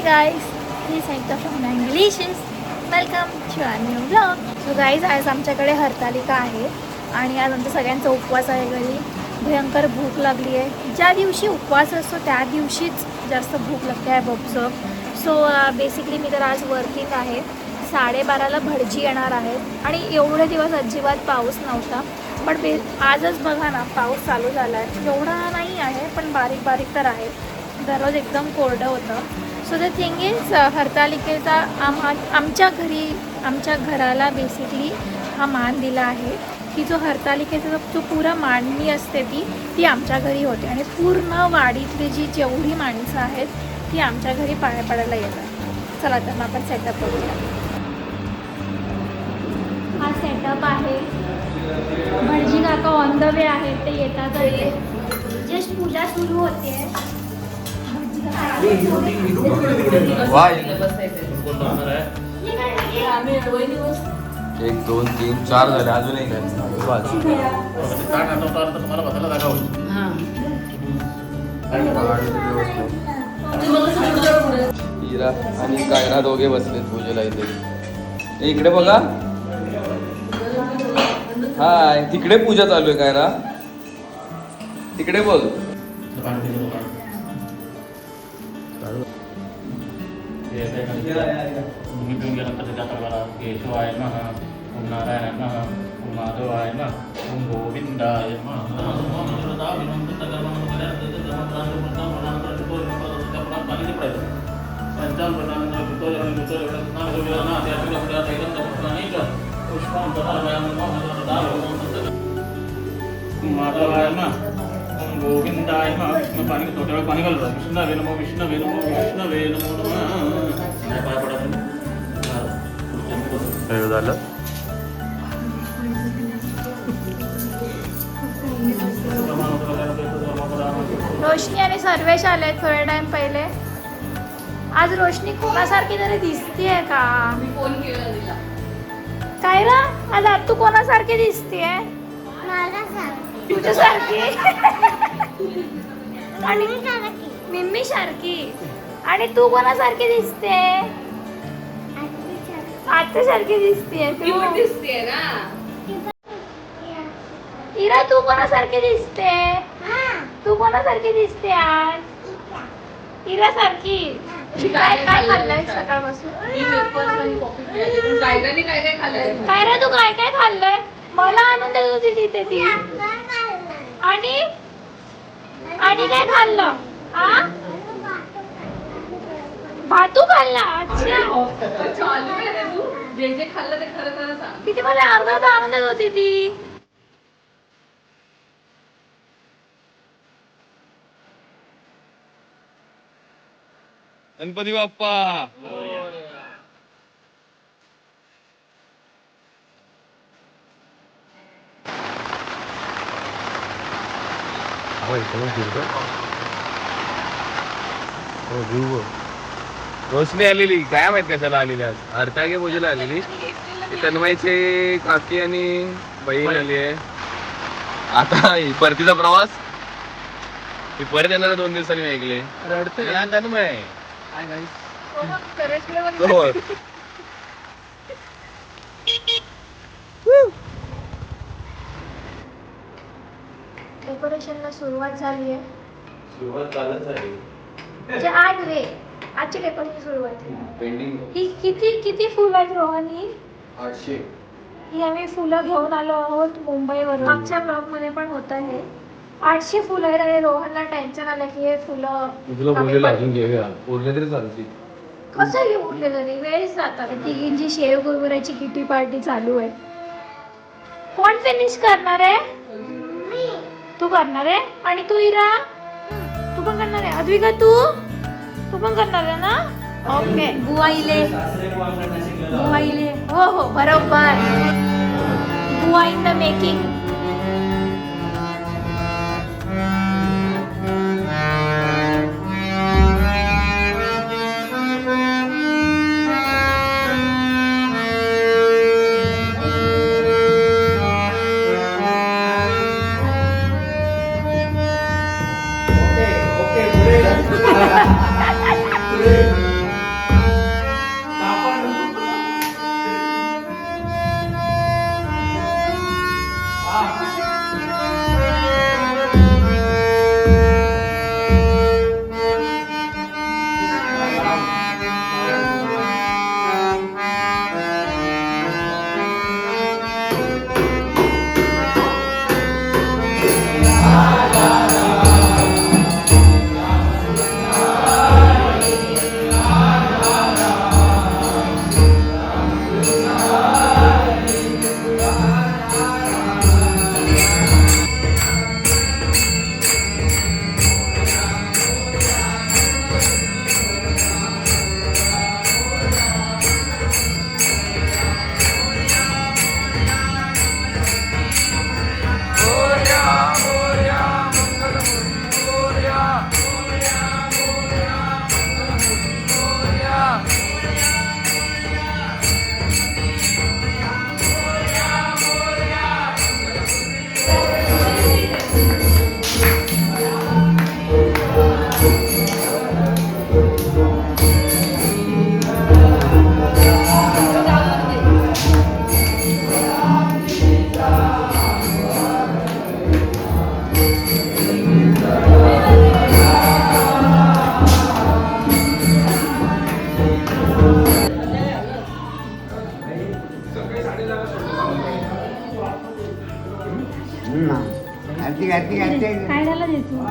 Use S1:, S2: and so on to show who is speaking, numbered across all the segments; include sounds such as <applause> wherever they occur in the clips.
S1: High guys he Sanyukta from Englishes welcome to a new blog so guys आज आमच्याकडे हरतालिका आहे आणि आज आमच्या सगळ्यांचा उपवास आहे घरी. भयंकर भूक लागली आहे. ज्या दिवशी उपवास असतो त्या दिवशीच जास्त भूक लागते आहे बबचं. सो बेसिकली मी तर आज वर्किंग आहे. साडेबाराला भडजी येणार आहेत आणि एवढे दिवस अजिबात पाऊस नव्हता. पण बे आजच बघा ना पाऊस चालू झाला आहे एवढा नाही आहे पण बारीक बारीक तर आहे. दररोज एकदम कोरडं होतं. सो द थिंग इज हरतालिकेचा आम आमच्या घरी आमच्या घराला बेसिकली हा मान दिला आहे. की जो हरतालिकेचा जो पुरा मांडणी असते ती ती आमच्या घरी होते. आणि पूर्ण वाडीतली जी जेवढी माणसं आहेत ती आमच्या घरी पाया पडायला येतात. चला तर मग आपण सेटअप करूया हा सेटअप आहे. भटजी काका ऑन द वे आहेत ते येतात. जस्ट पूजा सुरू होते.
S2: एक दोन तीन चार झाले. अजून एक हिरा आणि कायरा दोघे बसलेत पूजेला इथे. इकडे बघा. हाय तिकडे पूजा चालू आहे कायरा तिकडे बघ.
S3: భూమిభ్యం జగత్పతిదాతల కేశవాయ నమ ఓం నారాయణ నమ ఓం మాధవాయ నమ ఓం గోవిందాయ నమ పుష్పం మాధవాయ నమ गोविंदाय नमः पाणी थोड्या वेळ पाणी घालतो. विष्णवे नमो विष्णवे नमो विष्णवे नमो नमः. नाही पाय पडा
S2: झालं?
S1: रोशनी आणि सर्वेश आले थोडे टाइम पहिले. आज रोशनी कोणासारखी तरी दिसतीये का? काय ना आज आज तू कोणासारखी दिसतीये? तुझ्यासारखी आणि मिम्मी सारखी आणि तू कोणासारखी दिसते? आत्यासारखी दिसते इरा तू कोणासारखी दिसते? तू कोणासारखी दिसते आज? इरा सारखी काय काय खाल्लंय सकाळपासून? काय रे तू काय काय खाल्लंय? मला आणून देत होती तिथे ती. आणि? आणि काय खाल्लं? हा? भातू खाल्ला? अच्छा. किती मला अर्धा अर्धा होती ती.
S2: गणपती बाप्पा. रोशनी आलेली काय माहीत कशाला आलेली आज? हरतागे पूजेला आलेली. तन्मयचे काकी आणि बहीण आली आहे. आता ही परतीचा प्रवास. ही परत येणार दोन दिवसांनी ऐकले. रडते तन्मय हो.
S1: डेकोरेशनला सुरुवात झाली आहे.
S2: सुरुवात चालत झाली.
S1: म्हणजे आज रे आजची डेकोरेशन सुरुवात
S2: पेंडिंग
S1: ही किती किती फुलं आहेत रोहनी
S2: आठशे.
S1: ही आम्ही फुलं घेऊन आलो आहोत मुंबईवरून. आमच्या ब्लॉगमध्ये पण होत आहे. आठशे फुलं आहेत आणि रोहनला टेन्शन आलं की हे फुलं
S2: तुला अजून घेऊया. उरले तरी चालतील.
S1: कसं हे उरले तरी? वेळच जातात तिघींची शेव गुरुवाराची किटी पार्टी चालू आहे. कोण फिनिश करणार आहे? तू करणार आहे? आणि तू इरा तू पण करणार आहे. अद्विका तू? तू पण करणार आहे ना? ओके. बुवाईले. बुवाईले. हो हो. बरोबर. बुवा इन द मेकिंग. काय झालं देतो
S2: तू?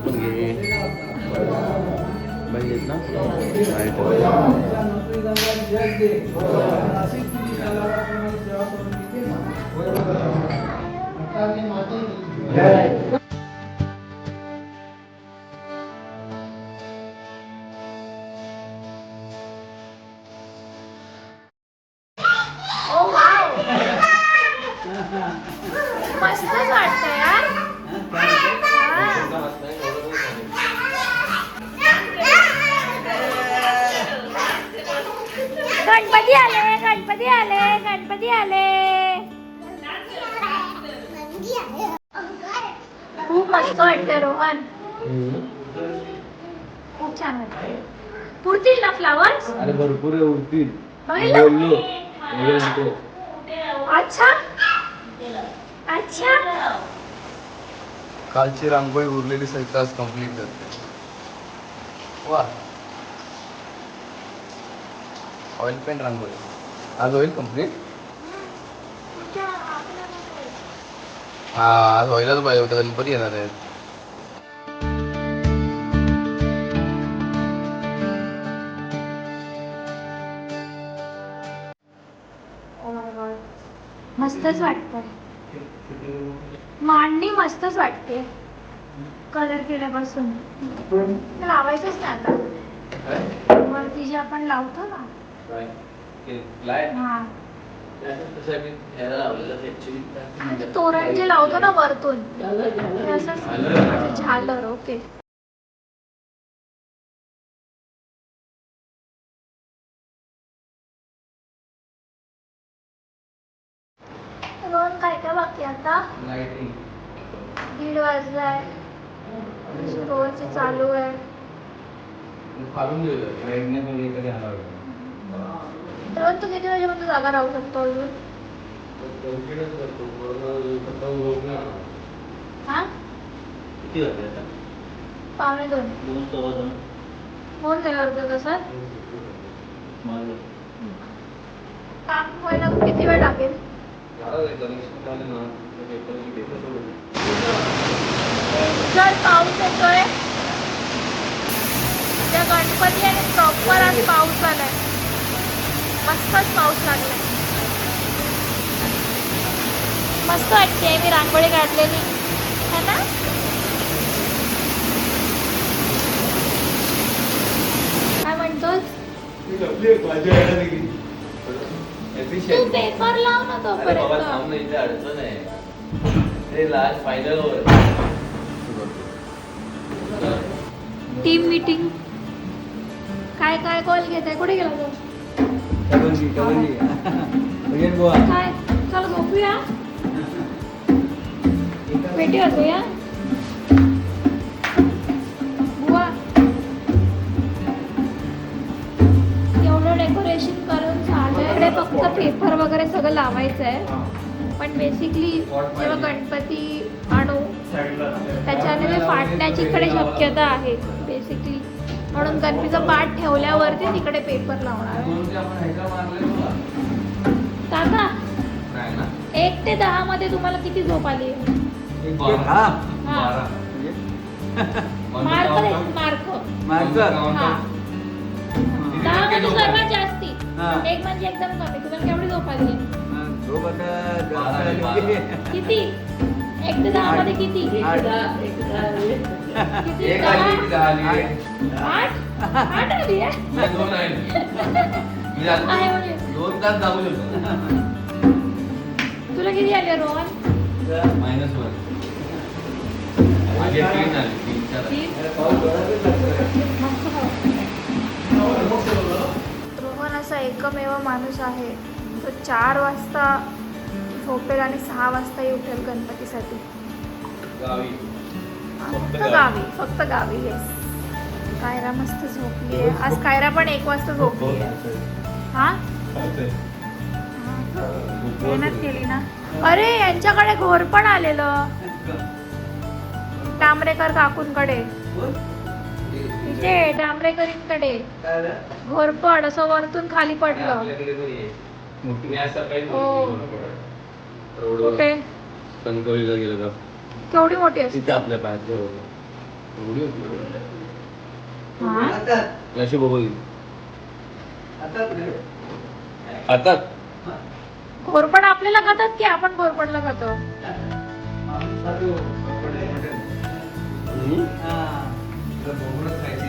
S2: पण घे. ना?
S1: गणपती आले गणपती आले. खूप मस्त वाटतं रोहन. खूप छान वाटतं पुरतील ना फ्लावर्स
S2: अरे भरपूर आहे, उरतील? बोललो. एवढे.
S1: अच्छा. अच्छा.
S2: कालची रांगोळी उरलेली सहित आज कंप्लीट करते. वा ऑइल पेंट रांगोळी. आज होईल कंप्लीट हा आज व्हायलाच पाहिजे होतं गणपती येणार आहेत
S1: मस्तच वाटतंय. मांडणी मस्तच वाटते. कलर केल्यापासून. लावायचंच नाही आता. वरती जे आपण लावतो ना. हा. म्हणजे तोरण जे लावतो ना वरतून ते अच्छा, झालर ओके. रोहन काय काय बाकी आता. दीड वाजलाय. रोहनचे चालू आहे. रोहन तू किती वाजेपर्यंत जागा राहू शकतो अजून? हा?
S3: किती झाले आता?
S1: पावणे दोन.
S3: दोन सव्वा दोन.
S1: अर्धा तासात
S3: माझं
S1: काम व्हायला किती वेळ लागेल? जर पाऊस येतोय. त्या गणपती आणि प्रॉपर आज पाऊस आलाय. मस्तच पाऊस लागलाय. मस्त वाटते मी रांगोळी काढलेली. है ना? काय म्हणतोस तू पेपर लाव ना तोपर्यंत.
S2: अडचण आहे. ते लास्ट फायनल
S1: टीम मीटिंग काय काय कॉल घेत आहे कुठे गेला तो? काय? चल झोपूया. भेटी होतो बुवा. एवढं डेकोरेशन करून झालं फक्त पेपर वगैरे सगळं लावायचं आहे पण बेसिकली जेव्हा गणपती आणू त्याच्याने फाटण्याची इकडे शक्यता आहे. बेसिकली म्हणून गणपतीचा पाठ ठेवल्यावरती तिकडे पेपर लावणार. आहे काका एक ते दहा मध्ये तुम्हाला किती झोप आली? मार्क मार्क. हा. दहा मध्ये सर्वात जास्ती. एक म्हणजे एकदम कमी. तुम्हाला केवढी झोप आली? किती? <laughs> एक ते दहा मध्ये किती किती? दहा? आठ? आठ आली आहे? <laughs> आहे? म्हणजे.
S2: दोन तास जाऊ शकतो <laughs>
S1: तुला किती आली आहे, रोहन?
S2: Minus one. मागे तीन आले. तीन चार आले.
S1: रोहन असा एकमेव माणूस आहे. तो चार वाजता झोपेल आणि सहा वाजताही उठेल गणपतीसाठी.
S2: गावी.
S1: फक्त गावी. फक्त गावी येस कायरा मस्त झोपली आहे आज कायरा पण एक वाजता झोपली आहे हा? मेहनत केली ना. अरे यांच्याकडे घोर पण आलेलं. डांबरेकर काकूंकडे. इथे डांबरेकरींकडे. घोरपड असं वरतून खाली पडलं. हो. कुठे?
S2: कणकवलीला गेलो का
S1: केवढी मोठी असते
S2: तिथे आपल्या पायात एवढी होती
S1: हा?
S2: नशीब होईल आता
S1: आपल्याला खातात की आपण घोरपडला खातो?
S2: खायची